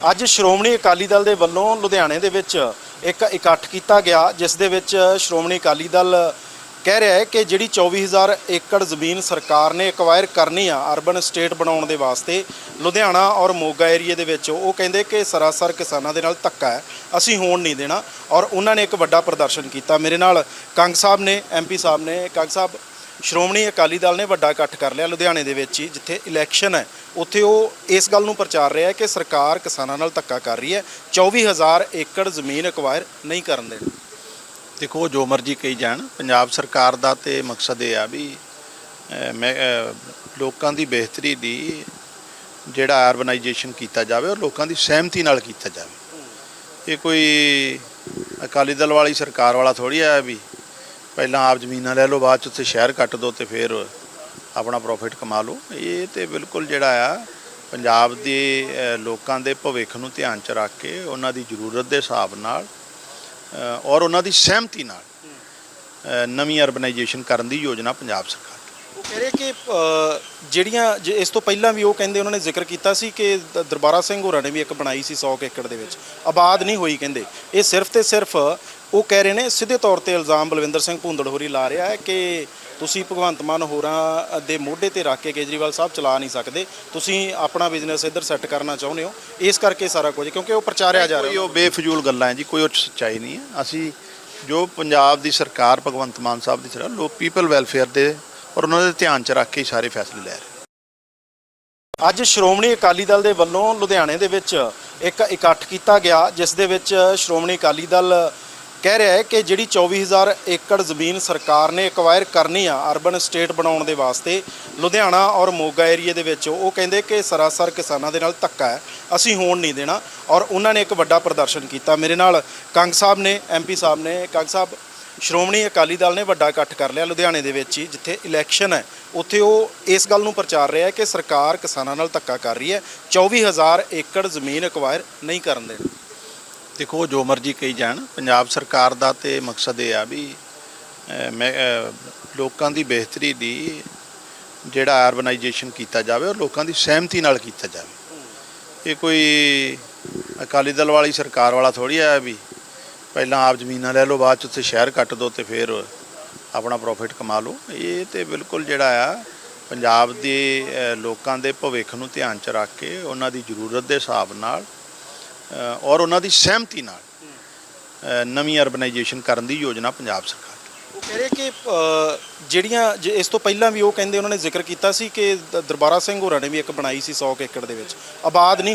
ਅੱਜ ਸ਼੍ਰੋਮਣੀ ਅਕਾਲੀ ਦਲ ਦੇ ਵੱਲੋਂ ਲੁਧਿਆਣੇ ਦੇ ਵਿੱਚ ਇੱਕ ਇਕੱਠ ਕੀਤਾ ਗਿਆ, ਜਿਸ ਦੇ ਵਿੱਚ ਸ਼੍ਰੋਮਣੀ ਅਕਾਲੀ ਦਲ ਕਹਿ ਰਿਹਾ ਹੈ ਕਿ ਜਿਹੜੀ 24000 ਏਕੜ ਜ਼ਮੀਨ ਸਰਕਾਰ ਨੇ ਐਕਵਾਇਰ ਕਰਨੀ ਆ ਅਰਬਨ ਸਟੇਟ ਬਣਾਉਣ ਦੇ ਵਾਸਤੇ, ਲੁਧਿਆਣਾ ਔਰ ਮੋਗਾ ਏਰੀਏ ਦੇ ਵਿੱਚ, ਉਹ ਕਹਿੰਦੇ ਕਿ ਸਰਾਸਰ ਕਿਸਾਨਾਂ ਦੇ ਨਾਲ ਧੱਕਾ ਹੈ, ਅਸੀਂ ਹੋਣ ਨਹੀਂ ਦੇਣਾ ਔਰ ਉਹਨਾਂ ਨੇ ਇੱਕ ਵੱਡਾ ਪ੍ਰਦਰਸ਼ਨ ਕੀਤਾ। ਮੇਰੇ ਨਾਲ ਕੰਗ ਸਾਹਿਬ ਨੇ ਐਮਪੀ ਸਾਹਿਬ ਨੇ, ਕੰਗ ਸਾਹਿਬ, ਸ਼੍ਰੋਮਣੀ ਅਕਾਲੀ ਦਲ ਨੇ ਵੱਡਾ ਇਕੱਠ ਕਰ ਲਿਆ ਲੁਧਿਆਣੇ ਦੇ ਵਿੱਚ ਹੀ, ਜਿੱਥੇ ਇਲੈਕਸ਼ਨ ਹੈ। ਉੱਥੇ ਉਹ ਇਸ ਗੱਲ ਨੂੰ ਪ੍ਰਚਾਰ ਰਿਹਾ ਹੈ ਕਿ ਸਰਕਾਰ ਕਿਸਾਨਾਂ ਨਾਲ ਧੱਕਾ ਕਰ ਰਹੀ ਹੈ 24000 ਏਕੜ ਜ਼ਮੀਨ ਐਕਵਾਇਰ ਨਹੀਂ ਕਰਨ ਦੇਣ। ਦੇਖੋ ਜੋ ਮਰਜ਼ੀ ਕਹੀ ਜਾਣ, ਪੰਜਾਬ ਸਰਕਾਰ ਦਾ ਤੇ ਮਕਸਦ ਇਹ ਆ ਵੀ ਮੈਂ ਲੋਕਾਂ ਦੀ ਬਿਹਤਰੀ ਦੀ ਜਿਹੜਾ ਆਰਬਨਾਈਜੇਸ਼ਨ ਕੀਤਾ ਜਾਵੇ ਉਹ ਲੋਕਾਂ ਦੀ ਸਹਿਮਤੀ ਨਾਲ ਕੀਤਾ ਜਾਵੇ। ਇਹ ਕੋਈ ਅਕਾਲੀ ਦਲ ਵਾਲੀ ਸਰਕਾਰ ਵਾਲਾ ਥੋੜੀ ਆ ਵੀ, ਪਹਿਲਾਂ ਆਪ ਜ਼ਮੀਨਾਂ ਲੈ ਲਓ, ਬਾਅਦ ਚ ਉੱਥੇ ਸ਼ਹਿਰ ਕੱਟ ਦਿਓ ਤੇ ਫਿਰ ਆਪਣਾ ਪ੍ਰੋਫਿਟ ਕਮਾ ਲਓ। ਇਹ ਤੇ ਬਿਲਕੁਲ ਜਿਹੜਾ ਆ, ਪੰਜਾਬ ਦੇ ਲੋਕਾਂ ਦੇ ਭਵਿੱਖ ਨੂੰ ਧਿਆਨ ਚ ਰੱਖ ਕੇ ਉਹਨਾਂ ਦੀ ਜ਼ਰੂਰਤ ਦੇ ਹਿਸਾਬ ਨਾਲ ਔਰ ਉਹਨਾਂ ਦੀ ਸਹਿਮਤੀ ਨਾਲ ਨਵੀਂ ਅਰਬਨਾਈਜੇਸ਼ਨ ਕਰਨ ਦੀ ਯੋਜਨਾ ਪੰਜਾਬ ਸਰਕਾਰ ਉਹ ਕਹਿ ਰਹੇ ਕਿ ਜਿਹੜੀਆਂ, ਜੇ ਇਸ ਤੋਂ ਪਹਿਲਾਂ ਵੀ ਉਹ ਕਹਿੰਦੇ ਉਹਨਾਂ ਨੇ ਜ਼ਿਕਰ ਕੀਤਾ ਸੀ ਕਿ ਦਰਬਾਰਾ ਸਿੰਘ ਹੋਰਾਂ ਨੇ ਵੀ ਇੱਕ ਬਣਾਈ ਸੀ 100 ਕੁ ਏਕੜ ਦੇ ਵਿੱਚ। ਆਬਾਦ ਨਹੀਂ ਹੋਈ ਕਹਿੰਦੇ। ਇਹ ਸਿਰਫ ਤੇ ਸਿਰਫ ਉਹ ਕਹਿ ਰਹੇ ਨੇ, ਸਿੱਧੇ ਤੌਰ ਤੇ ਇਲਜ਼ਾਮ ਬਲਵਿੰਦਰ ਸਿੰਘ ਭੁੰਦੜ ਹੋਰੀ ਲਾ ਰਿਹਾ ਹੈ ਕਿ ਤੁਸੀਂ ਭਗਵੰਤ ਮਾਨ ਹੋਰਾਂ ਦੇ ਮੋਢੇ ਤੇ ਰੱਖ ਕੇ ਕੇਜਰੀਵਾਲ ਸਾਹਿਬ ਚਲਾ ਨਹੀਂ ਸਕਦੇ ਤੁਸੀਂ ਆਪਣਾ ਬਿਜ਼ਨਸ ਇੱਧਰ ਸੈੱਟ ਕਰਨਾ ਚਾਹੁੰਦੇ ਹੋ ਇਸ ਕਰਕੇ ਸਾਰਾ ਕੁਝ ਕਿਉਂਕਿ ਉਹ ਪ੍ਰਚਾਰਿਆ ਜਾ ਕੋਈ ਰਿਹਾ ਉਹ ਬੇਫਜ਼ੂਲ ਗੱਲਾਂ ਹੈ ਜੀ ਕੋਈ ਉਹ ਸੱਚਾਈ ਨਹੀਂ ਹੈ। ਅਸੀਂ ਜੋ ਪੰਜਾਬ ਦੀ ਸਰਕਾਰ ਭਗਵੰਤ ਮਾਨ ਸਾਹਿਬ ਦੀ ਸਰਕਾਰ ਲੋਕ ਪੀਪਲ ਵੈਲਫੇਅਰ ਦੇ ਔਰ ਉਹਨਾਂ ਦੇ ਧਿਆਨ ਚ ਰੱਖ ਕੇ ਹੀ ਸਾਰੇ ਫੈਸਲੇ ਲੈ ਰਹੇ। ਅੱਜ ਸ਼੍ਰੋਮਣੀ ਅਕਾਲੀ ਦਲ ਦੇ ਵੱਲੋਂ ਲੁਧਿਆਣੇ ਦੇ ਵਿੱਚ ਇੱਕ ਇਕੱਠ ਕੀਤਾ ਗਿਆ ਜਿਸ ਦੇ ਵਿੱਚ ਸ਼੍ਰੋਮਣੀ ਅਕਾਲੀ ਦਲ ਕਹਿ ਰਿਹਾ ਹੈ ਕਿ ਜਿਹੜੀ 24000 ਏਕੜ ਜ਼ਮੀਨ ਸਰਕਾਰ ਨੇ ਐਕਵਾਇਰ ਕਰਨੀ ਆ ਅਰਬਨ ਸਟੇਟ ਬਣਾਉਣ ਦੇ ਵਾਸਤੇ, ਲੁਧਿਆਣਾ ਔਰ ਮੋਗਾ ਏਰੀਏ ਦੇ ਵਿੱਚ, ਉਹ ਕਹਿੰਦੇ ਕਿ ਸਰਾਸਰ ਕਿਸਾਨਾਂ ਦੇ ਨਾਲ ਧੱਕਾ ਹੈ, ਅਸੀਂ ਹੋਣ ਨਹੀਂ ਦੇਣਾ ਔਰ ਉਹਨਾਂ ਨੇ ਇੱਕ ਵੱਡਾ ਪ੍ਰਦਰਸ਼ਨ ਕੀਤਾ। ਮੇਰੇ ਨਾਲ ਕੰਗ ਸਾਹਿਬ ਨੇ ਐਮਪੀ ਸਾਹਿਬ ਨੇ, ਕੰਗ ਸਾਹਿਬ, ਸ਼੍ਰੋਮਣੀ ਅਕਾਲੀ ਦਲ ਨੇ ਵੱਡਾ ਇਕੱਠ ਕਰ ਲਿਆ ਲੁਧਿਆਣੇ ਦੇ ਵਿੱਚ ਹੀ, ਜਿੱਥੇ ਇਲੈਕਸ਼ਨ ਹੈ। ਉੱਥੇ ਉਹ ਇਸ ਗੱਲ ਨੂੰ ਪ੍ਰਚਾਰ ਰਿਹਾ ਹੈ ਕਿ ਸਰਕਾਰ ਕਿਸਾਨਾਂ ਨਾਲ ਧੱਕਾ ਕਰ ਰਹੀ ਹੈ 24000 ਏਕੜ ਜ਼ਮੀਨ ਐਕਵਾਇਰ ਨਹੀਂ ਕਰਨ ਦੇਣੀ। ਦੇਖੋ, ਜੋ ਮਰਜ਼ੀ ਕਹੀ ਜਾਣ, ਪੰਜਾਬ ਸਰਕਾਰ ਦਾ ਤੇ ਮਕਸਦ ਇਹ ਆ ਵੀ ਮੈਂ ਲੋਕਾਂ ਦੀ ਬਿਹਤਰੀ ਦੀ ਜਿਹੜਾ ਆਰਬਨਾਈਜੇਸ਼ਨ ਕੀਤਾ ਜਾਵੇ ਔਰ ਲੋਕਾਂ ਦੀ ਸਹਿਮਤੀ ਨਾਲ ਕੀਤਾ ਜਾਵੇ। ਇਹ ਕੋਈ ਅਕਾਲੀ ਦਲ ਵਾਲੀ ਸਰਕਾਰ ਵਾਲਾ ਥੋੜੀ ਆ ਵੀ ਪਹਿਲਾਂ ਆਪ ਜ਼ਮੀਨਾਂ ਲੈ ਲਓ, ਬਾਅਦ ਚ ਉੱਥੇ ਸ਼ਹਿਰ ਕੱਟ ਦਿਓ ਤੇ ਫਿਰ ਆਪਣਾ ਪ੍ਰੋਫਿਟ ਕਮਾ ਲਓ। ਇਹ ਤੇ ਬਿਲਕੁਲ ਜਿਹੜਾ ਆ, ਪੰਜਾਬ ਦੇ ਲੋਕਾਂ ਦੇ ਭਵਿੱਖ ਨੂੰ ਧਿਆਨ ਚ ਰੱਖ ਕੇ ਉਹਨਾਂ ਦੀ ਜ਼ਰੂਰਤ ਦੇ ਹਿਸਾਬ ਨਾਲ ਔਰ ਉਹਨਾਂ ਦੀ ਸਹਿਮਤੀ ਨਾਲ ਨਵੀਂ ਅਰਬਨਾਈਜੇਸ਼ਨ ਕਰਨ ਦੀ ਯੋਜਨਾ ਪੰਜਾਬ ਸਰਕਾਰ ਉਹ ਕਹਿ ਰਹੇ ਕਿ ਜਿਹੜੀਆਂ ਇਸ ਤੋਂ ਪਹਿਲਾਂ ਵੀ ਉਹ ਕਹਿੰਦੇ ਉਹਨਾਂ ਨੇ ਜ਼ਿਕਰ ਕੀਤਾ ਸੀ ਕਿ ਦਰਬਾਰਾ ਸਿੰਘ ਹੋਰਾਂ ਨੇ ਵੀ ਇੱਕ ਬਣਾਈ ਸੀ 100 ਕੁ ਏਕੜ ਦੇ ਵਿੱਚ। ਆਬਾਦ ਨਹੀਂ